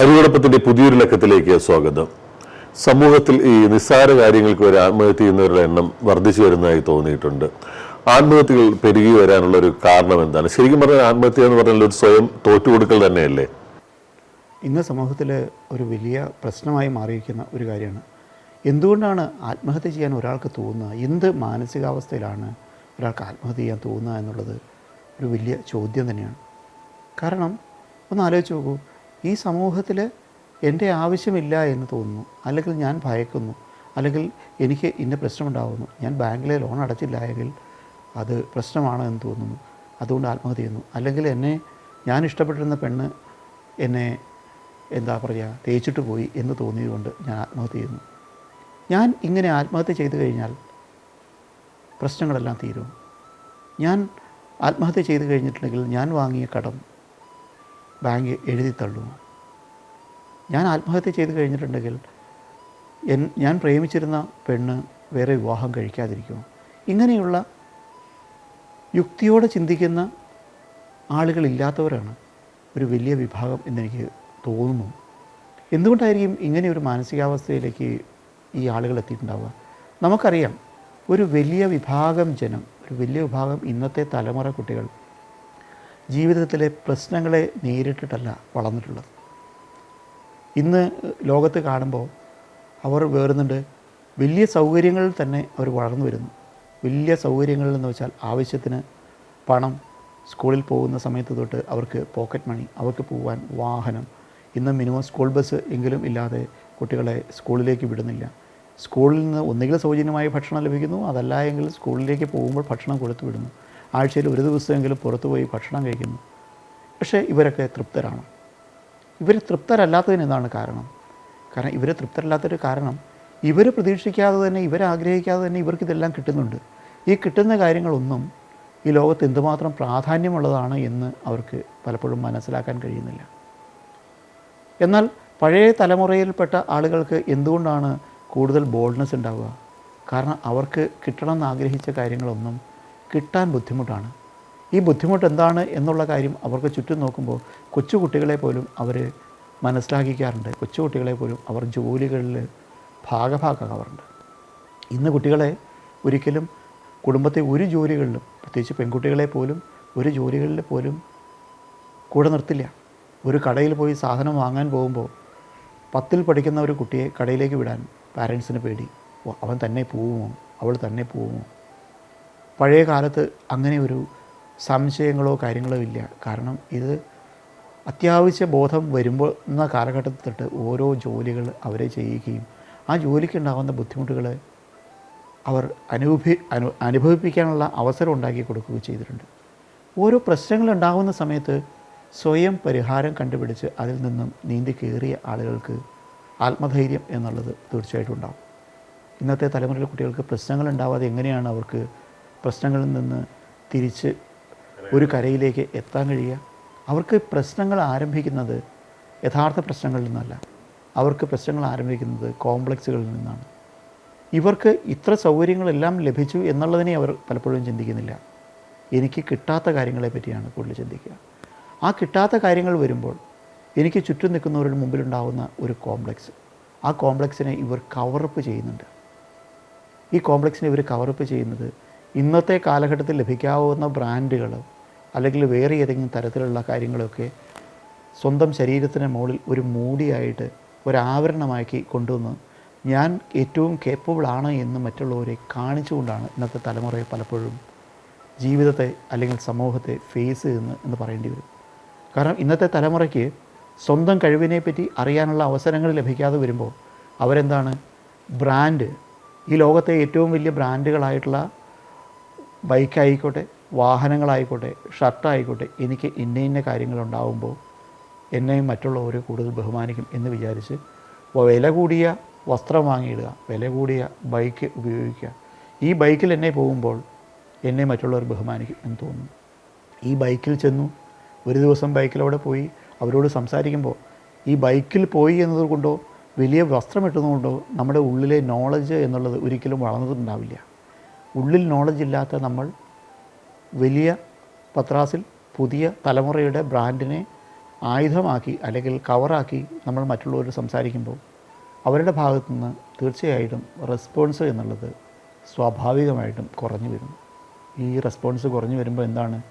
അരിയോടൊപ്പത്തിന്റെ പുതിയൊരു ലക്കത്തിലേക്ക് സ്വാഗതം. സമൂഹത്തിൽ ഈ നിസ്സാര കാര്യങ്ങൾക്ക് ഒരു ആത്മഹത്യ ചെയ്യുന്നവരുടെ എണ്ണം വർദ്ധിച്ചു വരുന്നതായി തോന്നിയിട്ടുണ്ട്. ആത്മഹത്യകൾ പെരുകി വരാനുള്ള ഒരു കാരണം എന്താണ്? ശരിക്കും പറഞ്ഞാൽ ആത്മഹത്യ എന്ന് പറഞ്ഞാൽ ഒരു സ്വയം തോറ്റുകൊടുക്കൽ തന്നെയല്ലേ? ഇന്ന് സമൂഹത്തിൽ ഒരു വലിയ പ്രശ്നമായി മാറിയിരിക്കുന്ന ഒരു കാര്യമാണ്. എന്തുകൊണ്ടാണ് ആത്മഹത്യ ചെയ്യാൻ ഒരാൾക്ക് തോന്നുക? എന്ത് മാനസികാവസ്ഥയിലാണ് ഒരാൾക്ക് ആത്മഹത്യ ചെയ്യാൻ തോന്നുക എന്നുള്ളത് ഒരു വലിയ ചോദ്യം തന്നെയാണ്. കാരണം ഒന്ന് ആലോചിച്ച് നോക്കൂ. ഈ സമൂഹത്തിൽ എന്റെ ആവശ്യമില്ല എന്ന് തോന്നുന്നു. അല്ലെങ്കിൽ ഞാൻ ഭയക്കുന്നു. അല്ലെങ്കിൽ എനിക്ക് ഇന്ന പ്രശ്നമുണ്ടാകുന്നു ഞാൻ ബാങ്കിലെ ലോൺ അടച്ചില്ല എങ്കിൽ അത് പ്രശ്നമാണ് എന്ന് തോന്നുന്നു. അതുകൊണ്ട് ആത്മഹത്യ ചെയ്യുന്നു. അല്ലെങ്കിൽ എന്നെ ഞാൻ ഇഷ്ടപ്പെട്ടിരുന്ന പെണ്ണ് എന്നെ എന്താ പറയുക തേച്ചിട്ട് പോയി എന്ന് തോന്നിയതുകൊണ്ട് ഞാൻ ആത്മഹത്യ ചെയ്യുന്നു. ഞാൻ ഇങ്ങനെ ആത്മഹത്യ ചെയ്തു കഴിഞ്ഞാൽ പ്രശ്നങ്ങളെല്ലാം തീരും. ഞാൻ ആത്മഹത്യ ചെയ്തു കഴിഞ്ഞിട്ടുണ്ടെങ്കിൽ ഞാൻ വാങ്ങിയ കടം ബാങ്ക് എഴുതി തള്ളുമോ ഞാൻ ആത്മഹത്യ ചെയ്തു കഴിഞ്ഞിട്ടുണ്ടെങ്കിൽ എൻ ഞാൻ പ്രേമിച്ചിരുന്ന പെണ്ണ് വേറെ വിവാഹം കഴിക്കാതിരിക്കുമോ ഇങ്ങനെയുള്ള യുക്തിയോടെ ചിന്തിക്കുന്ന ആളുകളില്ലാത്തവരാണ് ഒരു വലിയ വിഭാഗം എന്നെനിക്ക് തോന്നുന്നു. എന്തുകൊണ്ടായിരിക്കും ഇങ്ങനെ ഒരു മാനസികാവസ്ഥയിലേക്ക് ഈ ആളുകൾ എത്തിയിട്ടുണ്ടാവുക? നമുക്കറിയാം ഒരു വലിയ വിഭാഗം ജനം ഒരു വലിയ വിഭാഗം ഇന്നത്തെ തലമുറ കുട്ടികൾ ജീവിതത്തിലെ പ്രശ്നങ്ങളെ നേരിട്ടിട്ടല്ല വളർന്നിട്ടുള്ളത്. ഇന്ന് ലോകത്ത് കാണുമ്പോൾ അവർ വേറുന്നുണ്ട് വലിയ സൗകര്യങ്ങളിൽ തന്നെ അവർ വളർന്നു വരുന്നു. വലിയ സൗകര്യങ്ങളിൽ എന്ന് വെച്ചാൽ ആവശ്യത്തിന് പണം സ്കൂളിൽ പോകുന്ന സമയത്ത് തൊട്ട് അവർക്ക് പോക്കറ്റ് മണി അവർക്ക് പോകാൻ വാഹനം ഇന്ന് മിനിമം സ്കൂൾ ബസ് എങ്കിലും ഇല്ലാതെ കുട്ടികളെ സ്കൂളിലേക്ക് വിടുന്നില്ല. സ്കൂളിൽ നിന്ന് ഒന്നുകിൽ സൗജന്യമായി ഭക്ഷണം ലഭിക്കുന്നു അതല്ല എങ്കിൽ സ്കൂളിലേക്ക് പോകുമ്പോൾ ഭക്ഷണം കൊടുത്തു വിടുന്നു. ആഴ്ചയിൽ ഒരു ദിവസമെങ്കിലും പുറത്തുപോയി ഭക്ഷണം കഴിക്കുന്നു. പക്ഷേ ഇവരൊക്കെ തൃപ്തരാണ്. ഇവർ തൃപ്തരല്ലാത്തതിന് എന്താണ് കാരണം? കാരണം ഇവർ തൃപ്തരല്ലാത്തൊരു കാരണം ഇവർ പ്രതീക്ഷിക്കാതെ തന്നെ ഇവരാഗ്രഹിക്കാതെ തന്നെ ഇവർക്കിതെല്ലാം കിട്ടുന്നുണ്ട്. ഈ കിട്ടുന്ന കാര്യങ്ങളൊന്നും ഈ ലോകത്ത് എന്തുമാത്രം പ്രാധാന്യമുള്ളതാണ് എന്ന് അവർക്ക് പലപ്പോഴും മനസ്സിലാക്കാൻ കഴിയുന്നില്ല. എന്നാൽ പഴയ തലമുറയിൽപ്പെട്ട ആളുകൾക്ക് എന്തുകൊണ്ടാണ് കൂടുതൽ ബോൾഡ്നെസ് ഉണ്ടാവുക? കാരണം അവർക്ക് കിട്ടണമെന്ന് ആഗ്രഹിച്ച കാര്യങ്ങളൊന്നും കിട്ടാൻ ബുദ്ധിമുട്ടാണ്. ഈ ബുദ്ധിമുട്ട് എന്താണ് എന്നുള്ള കാര്യം അവർക്ക് ചുറ്റും നോക്കുമ്പോൾ കൊച്ചുകുട്ടികളെ പോലും അവർ മനസ്സിലാക്കിക്കാറുണ്ട്. കൊച്ചുകുട്ടികളെ പോലും അവർ ജോലികളിൽ ഭാഗഭാക്കാകാറുണ്ട്. ഇന്ന് കുട്ടികളെ ഒരിക്കലും കുടുംബത്തെ ഒരു ജോലികളിലും പ്രത്യേകിച്ച് പെൺകുട്ടികളെ പോലും ഒരു ജോലികളിൽ പോലും കൂടെ നിർത്തില്ല. ഒരു കടയിൽ പോയി സാധനം വാങ്ങാൻ പോകുമ്പോൾ പത്തിൽ പഠിക്കുന്ന ഒരു കുട്ടിയെ കടയിലേക്ക് വിടാൻ പാരൻസിന് പേടി. അവൻ തന്നെ പോവുമോ? അവൾ തന്നെ പോവുമോ? പഴയ കാലത്ത് അങ്ങനെ ഒരു സംശയങ്ങളോ കാര്യങ്ങളോ ഇല്ല. കാരണം ഇത് അത്യാവശ്യ ബോധം വരുമ്പോൾ എന്ന കാലഘട്ടത്തിൽ തൊട്ട് ഓരോ ജോലികൾ അവരെ ചെയ്യുകയും ആ ജോലിക്കുണ്ടാകുന്ന ബുദ്ധിമുട്ടുകൾ അവർ അനുഭവി അനു അനുഭവിപ്പിക്കാനുള്ള അവസരം ഉണ്ടാക്കി കൊടുക്കുകയും ചെയ്തിട്ടുണ്ട്. ഓരോ പ്രശ്നങ്ങൾ ഉണ്ടാകുന്ന സമയത്ത് സ്വയം പരിഹാരം കണ്ടുപിടിച്ച് അതിൽ നിന്നും നീന്തി കയറിയ ആളുകൾക്ക് ആത്മധൈര്യം എന്നുള്ളത് തീർച്ചയായിട്ടും ഉണ്ടാകും ഇന്നത്തെ തലമുറയിലെ കുട്ടികൾക്ക് പ്രശ്നങ്ങൾ ഉണ്ടാവാതെ എങ്ങനെയാണ് അവർക്ക് പ്രശ്നങ്ങളിൽ നിന്ന് തിരിച്ച് ഒരു കരയിലേക്ക് എത്താൻ കഴിയുക. അവർക്ക് പ്രശ്നങ്ങൾ ആരംഭിക്കുന്നത് യഥാർത്ഥ പ്രശ്നങ്ങളിൽ നിന്നല്ല. അവർക്ക് പ്രശ്നങ്ങൾ ആരംഭിക്കുന്നത് കോംപ്ലക്സുകളിൽ നിന്നാണ്. ഇവർക്ക് ഇത്ര സൗകര്യങ്ങളെല്ലാം ലഭിച്ചു എന്നുള്ളതിനെ അവർ പലപ്പോഴും ചിന്തിക്കുന്നില്ല. എനിക്ക് കിട്ടാത്ത കാര്യങ്ങളെ പറ്റിയാണ് കൂടുതൽ ചിന്തിക്കുക. ആ കിട്ടാത്ത കാര്യങ്ങൾ വരുമ്പോൾ എനിക്ക് ചുറ്റും നിൽക്കുന്നവരുടെ മുമ്പിലുണ്ടാകുന്ന ഒരു കോംപ്ലക്സ്. ആ കോംപ്ലക്സിനെ ഇവർ കവറപ്പ് ചെയ്യുന്നുണ്ട്. ഈ കോംപ്ലക്സിനെ ഇവർ കവറപ്പ് ചെയ്യുന്നത് ഇന്നത്തെ കാലഘട്ടത്തിൽ ലഭിക്കാവുന്ന ബ്രാൻഡുകൾ അല്ലെങ്കിൽ വേറെ ഏതെങ്കിലും തരത്തിലുള്ള കാര്യങ്ങളൊക്കെ സ്വന്തം ശരീരത്തിന് മുകളിൽ ഒരു മൂടിയായിട്ട് ഒരാവരണമാക്കി കൊണ്ടുവന്ന് ഞാൻ ഏറ്റവും കേപ്പബിൾ ആണ് എന്ന് മറ്റുള്ളവരെ കാണിച്ചുകൊണ്ടാണ് ഇന്നത്തെ തലമുറയെ പലപ്പോഴും ജീവിതത്തെ അല്ലെങ്കിൽ സമൂഹത്തെ ഫേസ് ചെയ്യുന്നത് എന്ന് പറയേണ്ടി വരും. കാരണം ഇന്നത്തെ തലമുറയ്ക്ക് സ്വന്തം കഴിവിനെ പറ്റി അറിയാനുള്ള അവസരങ്ങൾ ലഭിക്കാതെ വരുമ്പോൾ അവരെന്താണ്? ബ്രാൻഡ്. ഈ ലോകത്തെ ഏറ്റവും വലിയ ബ്രാൻഡുകളായിട്ടുള്ള ബൈക്കായിക്കോട്ടെ വാഹനങ്ങളായിക്കോട്ടെ ഷർട്ടായിക്കോട്ടെ എനിക്ക് ഇന്ന ഇന്ന കാര്യങ്ങളുണ്ടാവുമ്പോൾ എന്നെയും മറ്റുള്ളവർ കൂടുതൽ ബഹുമാനിക്കും എന്ന് വിചാരിച്ച് വില കൂടിയ വസ്ത്രം വാങ്ങിയിടുക വില കൂടിയ ബൈക്ക് ഉപയോഗിക്കുക. ഈ ബൈക്കിൽ എന്നെ പോകുമ്പോൾ എന്നെ മറ്റുള്ളവർ ബഹുമാനിക്കും എന്ന് തോന്നുന്നു. ഈ ബൈക്കിൽ ചെന്നു ഒരു ദിവസം ബൈക്കിലവിടെ പോയി അവരോട് സംസാരിക്കുമ്പോൾ ഈ ബൈക്കിൽ പോയി എന്നതുകൊണ്ടോ വലിയ വസ്ത്രം ഇട്ടുന്നതുകൊണ്ടോ നമ്മുടെ ഉള്ളിലെ നോളജ് എന്നുള്ളത് ഒരിക്കലും വളർന്നിട്ടുണ്ടാവില്ല. ഉള്ളിൽ നോളജ് ഇല്ലാത്ത നമ്മൾ വലിയ പത്രാസിൽ പുതിയ തലമുറയുടെ ബ്രാൻഡിനെ ആയുധമാക്കി അല്ലെങ്കിൽ കവറാക്കി നമ്മൾ മറ്റുള്ളവർ സംസാരിക്കുമ്പോൾ അവരുടെ ഭാഗത്തു നിന്ന് തീർച്ചയായിട്ടും റെസ്പോൺസ് എന്നുള്ളത് സ്വാഭാവികമായിട്ടും കുറഞ്ഞു വരുന്നു. ഈ റെസ്പോൺസ് കുറഞ്ഞു വരുമ്പോൾ എന്താണ്?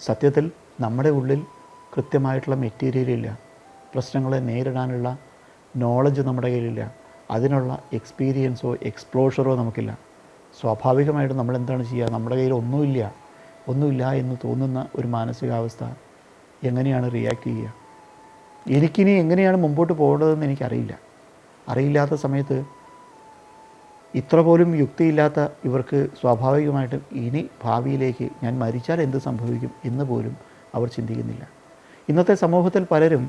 സത്യത്തിൽ നമ്മുടെ ഉള്ളിൽ കൃത്യമായിട്ടുള്ള മെറ്റീരിയൽ ഇല്ല. പ്രശ്നങ്ങളെ നേരിടാനുള്ള നോളജ് നമ്മുടെ കയ്യിലില്ല. അതിനുള്ള എക്സ്പീരിയൻസോ എക്സ്പ്ലോഷറോ നമുക്കില്ല. സ്വാഭാവികമായിട്ടും നമ്മൾ എന്താണ് ചെയ്യുക? നമ്മുടെ കയ്യിൽ ഒന്നുമില്ല. ഒന്നുമില്ല എന്ന് തോന്നുന്ന ഒരു മാനസികാവസ്ഥ എങ്ങനെയാണ് റിയാക്ട് ചെയ്യുക? എനിക്കിനി എങ്ങനെയാണ് മുമ്പോട്ട് പോകേണ്ടതെന്ന് എനിക്കറിയില്ല. അറിയില്ലാത്ത സമയത്ത് ഇത്ര പോലും യുക്തിയില്ലാത്ത ഇവർക്ക് സ്വാഭാവികമായിട്ടും ഇനി ഭാവിയിലേക്ക് ഞാൻ മരിച്ചാൽ എന്ത് സംഭവിക്കും എന്ന് പോലും അവർ ചിന്തിക്കുന്നില്ല. ഇന്നത്തെ സമൂഹത്തിൽ പലരും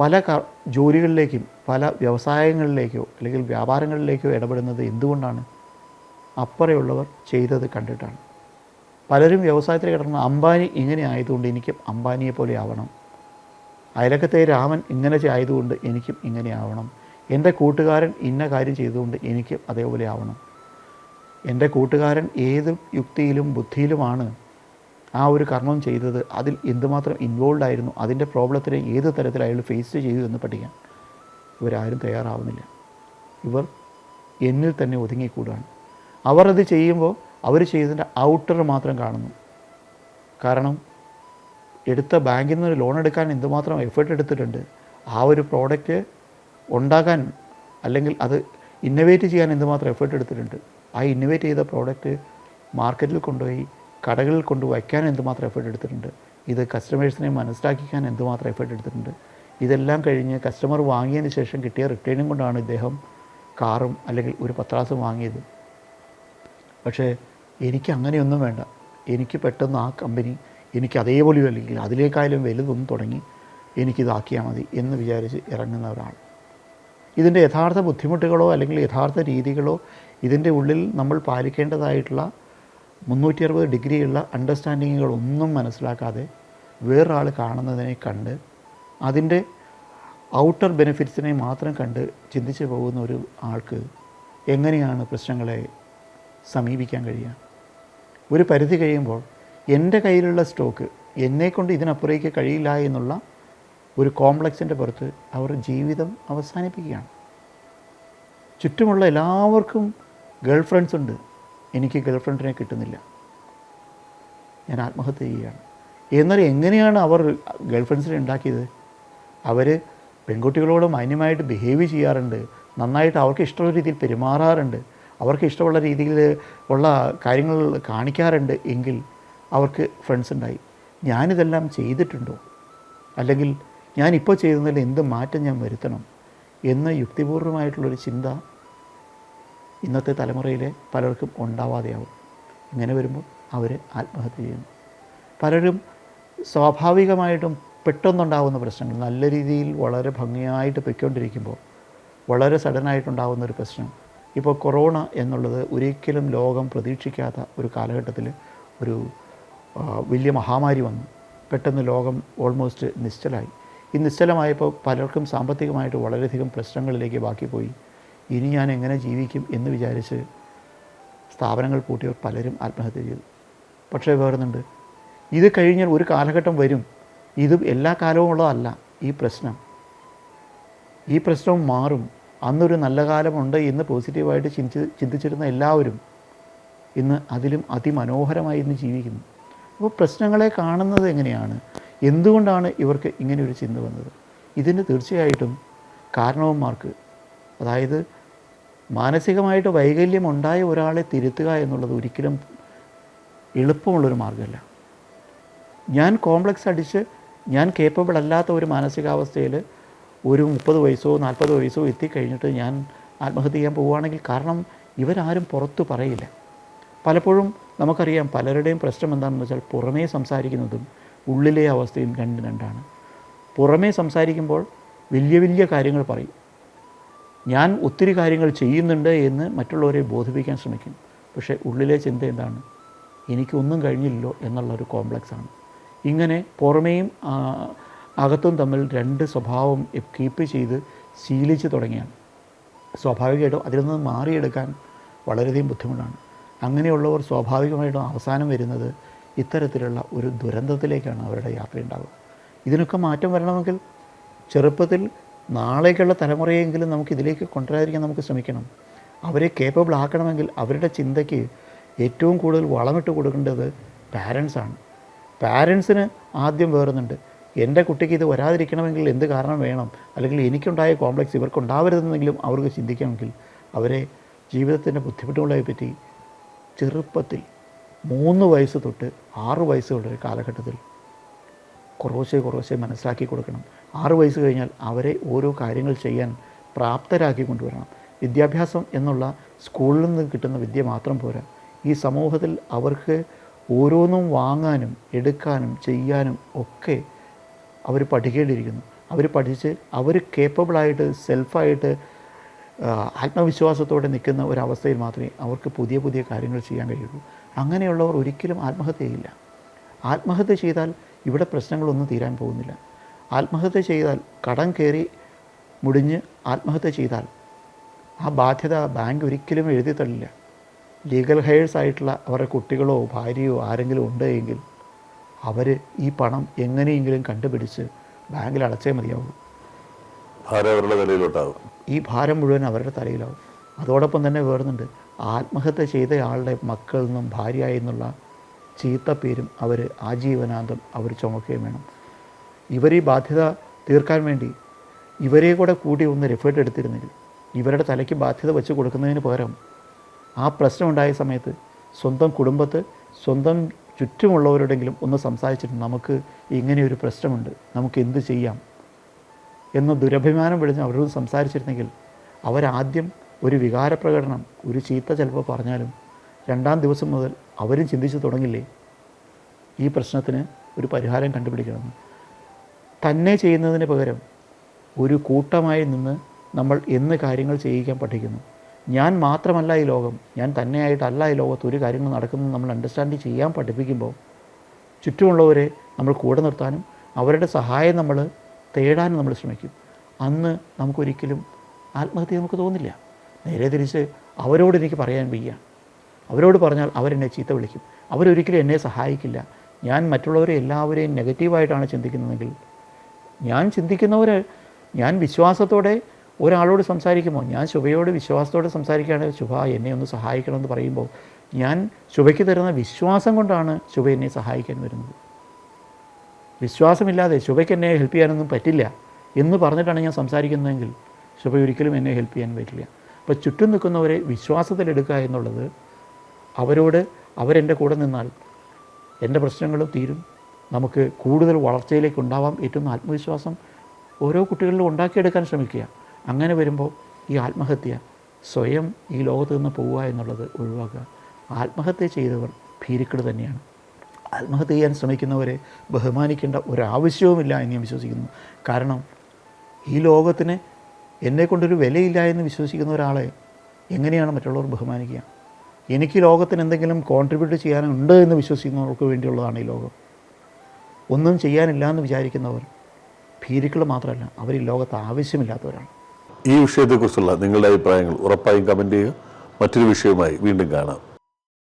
പല ജോലികളിലേക്കും പല വ്യവസായങ്ങളിലേക്കോ അല്ലെങ്കിൽ വ്യാപാരങ്ങളിലേക്കോ ഇടപെടുന്നത് എന്തുകൊണ്ടാണ്? അപ്പറയുള്ളവർ ചെയ്തത് കണ്ടിട്ടാണ്. പലരും വ്യവസായത്തിൽ കിടന്ന അംബാനി ഇങ്ങനെ ആയതുകൊണ്ട് എനിക്കും അംബാനിയെ പോലെ ആവണം. അയലക്കത്തെ രാമൻ ഇങ്ങനെ ആയതുകൊണ്ട് എനിക്കും ഇങ്ങനെ ആവണം. എന്റെ കൂട്ടുകാരൻ ഇന്ന കാര്യം ചെയ്തുകൊണ്ട് എനിക്കും അതേപോലെ ആവണം. എന്റെ കൂട്ടുകാരൻ ഏത് യുക്തിയിലും ബുദ്ധിയിലുമാണ്. ആ ഒരു കർമ്മം ചെയ്തത് അതിൽ എന്തുമാത്രം ഇൻവോൾവ് ആയിരുന്നു അതിന്റെ പ്രോബ്ലത്തിനെ ഏത് തരത്തിൽ അയാൾ ഫേസ് ചെയ്തു എന്ന് പഠിക്കാൻ ഇവരാരും തയ്യാറാവുന്നില്ല. ഇവർ എന്നിൽ തന്നെ ഒതുങ്ങിക്കൂടാണ്. അവർ അത് ചെയ്യുമ്പോൾ അവർ ചെയ്തതിന്റെ ഔട്ടർ മാത്രം കാണുന്നു. കാരണം എടുത്ത ബാങ്കിൽ നിന്ന് ലോൺ എടുക്കാൻ എന്തുമാത്രം എഫേർട്ട് എടുത്തിട്ടുണ്ട്. ആ ഒരു പ്രോഡക്റ്റ് ഉണ്ടാക്കാൻ അല്ലെങ്കിൽ അത് ഇന്നവേറ്റ് ചെയ്യാൻ എന്തുമാത്രം എഫേർട്ട് എടുത്തിട്ടുണ്ട്. ആ ഇന്നവേറ്റ് ചെയ്ത പ്രോഡക്റ്റ് മാർക്കറ്റിൽ കൊണ്ടുപോയി കടകളിൽ കൊണ്ട് വയ്ക്കാൻ എന്തുമാത്രം എഫേർട്ട് എടുത്തിട്ടുണ്ട്. ഇത് കസ്റ്റമേഴ്സിനെ മനസ്സിലാക്കിക്കാൻ എന്തുമാത്രം എഫേർട്ട് എടുത്തിട്ടുണ്ട്. ഇതെല്ലാം കഴിഞ്ഞ് കസ്റ്റമർ വാങ്ങിയതിന് ശേഷം കിട്ടിയ റിട്ടേണും കൊണ്ടാണ് ഇദ്ദേഹം കാറും അല്ലെങ്കിൽ ഒരു പത്രാസും വാങ്ങിയത്. പക്ഷേ എനിക്ക് അങ്ങനെയൊന്നും വേണ്ട. എനിക്ക് പെട്ടെന്ന് ആ കമ്പനി എനിക്ക് അതേപോലെ അല്ലെങ്കിൽ അതിലേക്കായാലും വലുതൊന്നും തുടങ്ങി എനിക്കിതാക്കിയാൽ മതി എന്ന് വിചാരിച്ച് ഇറങ്ങുന്ന ഒരാൾ. ഇതിന്റെ യഥാർത്ഥ ബുദ്ധിമുട്ടുകളോ അല്ലെങ്കിൽ യഥാർത്ഥ രീതികളോ ഇതിന്റെ ഉള്ളിൽ നമ്മൾ പാലിക്കേണ്ടതായിട്ടുള്ള മുന്നൂറ്റി അറുപത് ഡിഗ്രിയുള്ള അണ്ടർസ്റ്റാൻഡിങ്ങുകളൊന്നും മനസ്സിലാക്കാതെ വേറൊരാൾ കാണുന്നതിനെ കണ്ട് അതിന്റെ ഔട്ടർ ബെനിഫിറ്റ്സിനെ മാത്രം കണ്ട് ചിന്തിച്ച് പോകുന്ന ഒരു ആൾക്ക് എങ്ങനെയാണ് പ്രശ്നങ്ങളെ സമീപിക്കാൻ കഴിയുക. ഒരു പരിധി കഴിയുമ്പോൾ എന്റെ കയ്യിലുള്ള സ്റ്റോക്ക് എന്നെക്കൊണ്ട് ഇതിനപ്പുറേക്ക് കഴിയില്ല എന്നുള്ള ഒരു കോംപ്ലക്സിന്റെ പുറത്ത് അവർ ജീവിതം അവസാനിപ്പിക്കുകയാണ്. ചുറ്റുമുള്ള എല്ലാവർക്കും ഗേൾ ഫ്രണ്ട്സ് ഉണ്ട്. എനിക്ക് ഗേൾ ഫ്രണ്ടിനെ കിട്ടുന്നില്ല. ഞാൻ ആത്മഹത്യ ചെയ്യുകയാണ്. എന്നാൽ എങ്ങനെയാണ് അവർ ഗേൾ ഫ്രണ്ട്സിനെ ഉണ്ടാക്കിയത്? അവർ പെൺകുട്ടികളോട് മാന്യമായിട്ട് ബിഹേവ് ചെയ്യാറുണ്ട്. നന്നായിട്ട് അവർക്ക് ഇഷ്ടമുള്ള രീതിയിൽ പെരുമാറാറുണ്ട്. അവർക്ക് ഇഷ്ടമുള്ള രീതിയിൽ ഉള്ള കാര്യങ്ങൾ കാണിക്കാറുണ്ട് എങ്കിൽ അവർക്ക് ഫ്രണ്ട്സ് ഉണ്ടായി. ഞാനിതെല്ലാം ചെയ്തിട്ടുണ്ടോ? അല്ലെങ്കിൽ ഞാനിപ്പോൾ ചെയ്യുന്നതിൽ എന്ത് മാറ്റം ഞാൻ വരുത്തണം എന്ന യുക്തിപൂർവമായിട്ടുള്ളൊരു ചിന്ത ഇന്നത്തെ തലമുറയിലെ പലർക്കും ഉണ്ടാവാതെയാവും. ഇങ്ങനെ വരുമ്പോൾ അവർ ആത്മഹത്യ ചെയ്യുന്നു. പലരും സ്വാഭാവികമായിട്ടും പെട്ടെന്നുണ്ടാകുന്ന പ്രശ്നങ്ങൾ നല്ല രീതിയിൽ വളരെ ഭംഗിയായിട്ട് പൊയ്ക്കൊണ്ടിരിക്കുമ്പോൾ വളരെ സഡനായിട്ടുണ്ടാകുന്ന ഒരു പ്രശ്നം ഇപ്പോൾ കൊറോണ എന്നുള്ളത് ഒരിക്കലും ലോകം പ്രതീക്ഷിക്കാത്ത ഒരു കാലഘട്ടത്തിൽ ഒരു വലിയ മഹാമാരി വന്നു. പെട്ടെന്ന് ലോകം ഓൾമോസ്റ്റ് നിശ്ചലമായി. ഈ നിശ്ചലമായപ്പോൾ പലർക്കും സാമ്പത്തികമായിട്ട് വളരെയധികം പ്രശ്നങ്ങളിലേക്ക് ബാക്കി പോയി. ഇനി ഞാൻ എങ്ങനെ ജീവിക്കും എന്ന് വിചാരിച്ച് സ്ഥാപനങ്ങൾ പൂട്ടിയവർ പലരും ആത്മഹത്യ ചെയ്തു. പക്ഷേ വേറുന്നുണ്ട്. ഇത് കഴിഞ്ഞാൽ ഒരു കാലഘട്ടം വരും. ഇതും എല്ലാ കാലവും ഉള്ളതല്ല ഈ പ്രശ്നം. ഈ പ്രശ്നം മാറും. അന്നൊരു നല്ല കാലമുണ്ട് എന്ന് പോസിറ്റീവായിട്ട് ചിന്തി ചിന്തിച്ചിരുന്ന എല്ലാവരും ഇന്ന് അതിലും അതിമനോഹരമായി ഇന്ന് ജീവിക്കുന്നു. അപ്പോൾ പ്രശ്നങ്ങളെ കാണുന്നത് എങ്ങനെയാണ്? എന്തുകൊണ്ടാണ് ഇവർക്ക് ഇങ്ങനെ ഒരു ചിന്ത വന്നത്? ഇതിന് തീർച്ചയായിട്ടും കാരണവന്മാർക്ക് അതായത് മാനസികമായിട്ട് വൈകല്യം ഉണ്ടായ ഒരാളെ തിരുത്തുക എന്നുള്ളത് ഒരിക്കലും എളുപ്പമുള്ളൊരു മാർഗമല്ല. ഞാൻ കോംപ്ലക്സ് അടിച്ച് ഞാൻ കേപ്പബിൾ അല്ലാത്ത ഒരു മാനസികാവസ്ഥയിൽ ഒരു മുപ്പത് വയസ്സോ നാൽപ്പത് വയസ്സോ എത്തിക്കഴിഞ്ഞിട്ട് ഞാൻ ആത്മഹത്യ ചെയ്യാൻ പോവുകയാണെങ്കിൽ കാരണം ഇവരാരും പുറത്തു പറയില്ല. പലപ്പോഴും നമുക്കറിയാം പലരുടെയും പ്രശ്നം എന്താണെന്ന് വെച്ചാൽ പുറമേ സംസാരിക്കുന്നതും ഉള്ളിലെ അവസ്ഥയും രണ്ട് രണ്ടാണ്. പുറമേ സംസാരിക്കുമ്പോൾ വലിയ വലിയ കാര്യങ്ങൾ പറയും. ഞാൻ ഒത്തിരി കാര്യങ്ങൾ ചെയ്യുന്നുണ്ട് എന്ന് മറ്റുള്ളവരെ ബോധിപ്പിക്കാൻ ശ്രമിക്കും. പക്ഷേ ഉള്ളിലെ ചിന്ത എന്താണ്? എനിക്കൊന്നും കഴിഞ്ഞില്ലല്ലോ എന്നുള്ളൊരു കോംപ്ലക്സാണ്. ഇങ്ങനെ പുറമേയും അകത്തും തമ്മിൽ രണ്ട് സ്വഭാവം കീപ്പ് ചെയ്ത് ശീലിച്ച് തുടങ്ങിയാണ്. സ്വാഭാവികമായിട്ടും അതിൽ നിന്ന് മാറിയെടുക്കാൻ വളരെയധികം ബുദ്ധിമുട്ടാണ്. അങ്ങനെയുള്ളവർ സ്വാഭാവികമായിട്ടും അവസാനം വരുന്നത് ഇത്തരത്തിലുള്ള ഒരു ദുരന്തത്തിലേക്കാണ് അവരുടെ യാത്ര ഉണ്ടാവുക. ഇതിനൊക്കെ മാറ്റം വരണമെങ്കിൽ ചെറുപ്പത്തിൽ നാളേക്കുള്ള തലമുറയെങ്കിലും നമുക്ക് ഇതിലേക്ക് കൊണ്ടുവരാതിരിക്കാൻ നമുക്ക് ശ്രമിക്കണം. അവരെ കേപ്പബിൾ ആക്കണമെങ്കിൽ അവരുടെ ചിന്തയ്ക്ക് ഏറ്റവും കൂടുതൽ വളമിട്ട് കൊടുക്കേണ്ടത് പാരൻസാണ് പാരൻസിന് ആദ്യം വേറുന്നുണ്ട്. എന്റെ കുട്ടിക്ക് ഇത് വരാതിരിക്കണമെങ്കിൽ എന്ത് കാരണം വേണം? അല്ലെങ്കിൽ എനിക്കുണ്ടായ കോംപ്ലക്സ് ഇവർക്കുണ്ടാവരുതെന്നെങ്കിലും അവർക്ക് ചിന്തിക്കണമെങ്കിൽ അവരെ ജീവിതത്തിന്റെ ബുദ്ധിമുട്ടുകളെ പറ്റി ചെറുപ്പത്തിൽ മൂന്ന് വയസ്സ് തൊട്ട് ആറ് വയസ്സുള്ള ഒരു കാലഘട്ടത്തിൽ കുറവശേ കുറവശേ മനസ്സിലാക്കി കൊടുക്കണം. ആറ് വയസ്സ് കഴിഞ്ഞാൽ അവരെ ഓരോ കാര്യങ്ങൾ ചെയ്യാൻ പ്രാപ്തരാക്കി കൊണ്ടുവരണം. വിദ്യാഭ്യാസം എന്നുള്ള സ്കൂളിൽ നിന്ന് കിട്ടുന്ന വിദ്യ മാത്രം പോരാ. ഈ സമൂഹത്തിൽ അവർക്ക് ഓരോന്നും വാങ്ങാനും എടുക്കാനും ചെയ്യാനും ഒക്കെ അവർ പഠിക്കേണ്ടിയിരിക്കുന്നു. അവർ പഠിച്ച് അവർ കേപ്പബിളായിട്ട് സെൽഫായിട്ട് ആത്മവിശ്വാസത്തോടെ നിൽക്കുന്ന ഒരവസ്ഥയിൽ മാത്രമേ അവർക്ക് പുതിയ പുതിയ കാര്യങ്ങൾ ചെയ്യാൻ കഴിയുള്ളൂ. അങ്ങനെയുള്ളവർ ഒരിക്കലും ആത്മഹത്യ ചെയ്യില്ല. ആത്മഹത്യ ചെയ്താൽ ഇവിടെ പ്രശ്നങ്ങളൊന്നും തീരാൻ പോകുന്നില്ല. ആത്മഹത്യ ചെയ്താൽ കടം കയറി മുടിഞ്ഞ് ആത്മഹത്യ ചെയ്താൽ ആ ബാധ്യത ബാങ്ക് ഒരിക്കലും എഴുതി തള്ളില്ല. ലീഗൽ ഹെയേഴ്സ് ആയിട്ടുള്ള അവരുടെ കുട്ടികളോ ഭാര്യയോ ആരെങ്കിലും ഉണ്ട് എങ്കിൽ അവർ ഈ പണം എങ്ങനെയെങ്കിലും കണ്ടുപിടിച്ച് ബാങ്കിൽ അടച്ചേ നിലയിലോട്ടാകും ഈ ഭാരം മുഴുവൻ അവരുടെ തലയിലാവും. അതോടൊപ്പം തന്നെ വേറുന്നുണ്ട്. ആത്മഹത്യ ചെയ്തയാളുടെ മക്കളിൽ നിന്നും ഭാര്യയായി എന്നുള്ള ചീത്ത പേരും അവർ ആജീവനാന്തം അവർ ചുമക്കുകയും വേണം. ഇവർ ഈ ബാധ്യത തീർക്കാൻ വേണ്ടി ഇവരെ കൂടെ കൂടി ഒന്ന് റിഫേർട്ട് എടുത്തിരുന്നെങ്കിൽ ഇവരുടെ തലയ്ക്ക് ബാധ്യത വെച്ച് കൊടുക്കുന്നതിന് പകരം ആ പ്രശ്നമുണ്ടായ സമയത്ത് സ്വന്തം കുടുംബത്ത് സ്വന്തം ചുറ്റുമുള്ളവരോടെങ്കിലും ഒന്ന് സംസാരിച്ചിട്ട് നമുക്ക് ഇങ്ങനെയൊരു പ്രശ്നമുണ്ട് നമുക്ക് എന്ത് ചെയ്യാം എന്ന് ദുരഭിമാനം വിളിച്ച് അവരോട് സംസാരിച്ചിരുന്നെങ്കിൽ അവരാദ്യം ഒരു വികാരപ്രകടനം ഒരു ചീത്ത ചിലപ്പോൾ പറഞ്ഞാലും രണ്ടാം ദിവസം മുതൽ അവരും ചിന്തിച്ചു തുടങ്ങില്ലേ? ഈ പ്രശ്നത്തിന് ഒരു പരിഹാരം കണ്ടുപിടിക്കണമെന്ന് തന്നെ ചെയ്യുന്നതിന് പകരം ഒരു കൂട്ടമായി നിന്ന് നമ്മൾ എന്ന് കാര്യങ്ങൾ ചെയ്യിക്കാൻ പഠിക്കുന്നു. ഞാൻ മാത്രമല്ല ഈ ലോകം. ഞാൻ തന്നെയായിട്ടല്ല ഈ ലോകത്ത് ഒരു കാര്യങ്ങൾ നടക്കുന്നത് നമ്മൾ അണ്ടർസ്റ്റാൻഡ് ചെയ്യാൻ പഠിപ്പിക്കുമ്പോൾ ചുറ്റുമുള്ളവരെ നമ്മൾ കൂടെ നിർത്താനും അവരുടെ സഹായം നമ്മൾ തേടാനും നമ്മൾ ശ്രമിക്കും. അന്ന് നമുക്കൊരിക്കലും ആത്മഹത്യ നമുക്ക് തോന്നില്ല. നേരെ തിരിച്ച് അവരോട് എനിക്ക് പറയാൻ വയ്യ. അവരോട് പറഞ്ഞാൽ അവരെന്നെ ചീത്ത വിളിക്കും. അവരൊരിക്കലും എന്നെ സഹായിക്കില്ല. ഞാൻ മറ്റുള്ളവരെ എല്ലാവരെയും നെഗറ്റീവായിട്ടാണ് ചിന്തിക്കുന്നതെങ്കിൽ ഞാൻ ചിന്തിക്കുന്നവർ ഞാൻ വിശ്വാസത്തോടെ ഒരാളോട് സംസാരിക്കുമ്പോൾ ഞാൻ ശുഭയോട് വിശ്വാസത്തോടെ സംസാരിക്കുകയാണെങ്കിൽ ശുഭ എന്നെ ഒന്ന് സഹായിക്കണമെന്ന് പറയുമ്പോൾ ഞാൻ ശുഭയ്ക്ക് തരുന്ന വിശ്വാസം കൊണ്ടാണ് ശുഭ എന്നെ സഹായിക്കാൻ വരുന്നത്. വിശ്വാസമില്ലാതെ ശുഭയ്ക്ക് എന്നെ ഹെൽപ്പ് ചെയ്യാനൊന്നും പറ്റില്ല എന്ന് പറഞ്ഞിട്ടാണ് ഞാൻ സംസാരിക്കുന്നതെങ്കിൽ ശുഭ ഒരിക്കലും എന്നെ ഹെൽപ്പ് ചെയ്യാൻ പറ്റില്ല. അപ്പോൾ ചുറ്റും നിൽക്കുന്നവരെ വിശ്വാസത്തിലെടുക്കുക എന്നുള്ളത് അവരോട് അവരെന്റെ കൂടെ നിന്നാൽ എന്റെ പ്രശ്നങ്ങളും തീരും. നമുക്ക് കൂടുതൽ വളർച്ചയിലേക്ക് ഉണ്ടാവാം. ഏറ്റവും ആത്മവിശ്വാസം ഓരോ കുട്ടികളിലും ഉണ്ടാക്കിയെടുക്കാൻ ശ്രമിക്കുക. അങ്ങനെ വരുമ്പോൾ ഈ ആത്മഹത്യ സ്വയം ഈ ലോകത്ത് നിന്ന് പോവുക എന്നുള്ളത് ഒഴിവാക്കുക. ആത്മഹത്യ ചെയ്തവർ ഭീരുക്കൾ തന്നെയാണ്. ആത്മഹത്യ ചെയ്യാൻ ശ്രമിക്കുന്നവരെ ബഹുമാനിക്കേണ്ട ഒരാവശ്യവുമില്ല എന്ന് ഞാൻ വിശ്വസിക്കുന്നു. കാരണം ഈ ലോകത്തിന് എന്നെക്കൊണ്ടൊരു വിലയില്ല എന്ന് വിശ്വസിക്കുന്ന ഒരാളെ എങ്ങനെയാണ് മറ്റുള്ളവർ ബഹുമാനിക്കുക? എനിക്ക് ലോകത്തിന് എന്തെങ്കിലും കോൺട്രിബ്യൂട്ട് ചെയ്യാനുണ്ട് എന്ന് വിശ്വസിക്കുന്നവർക്ക് വേണ്ടിയുള്ളതാണ് ഈ ലോകം. ഒന്നും ചെയ്യാനില്ല എന്ന് വിചാരിക്കുന്നവർ ഭീരുക്കൾ മാത്രമല്ല അവർ ഈ ലോകത്ത് ആവശ്യമില്ലാത്തവരാണ്. ഈ വിഷയത്തെക്കുറിച്ചുള്ള നിങ്ങളുടെ അഭിപ്രായങ്ങൾ ഉറപ്പായും കമന്റ് ചെയ്യുക. മറ്റൊരു വിഷയവുമായി വീണ്ടും കാണാം.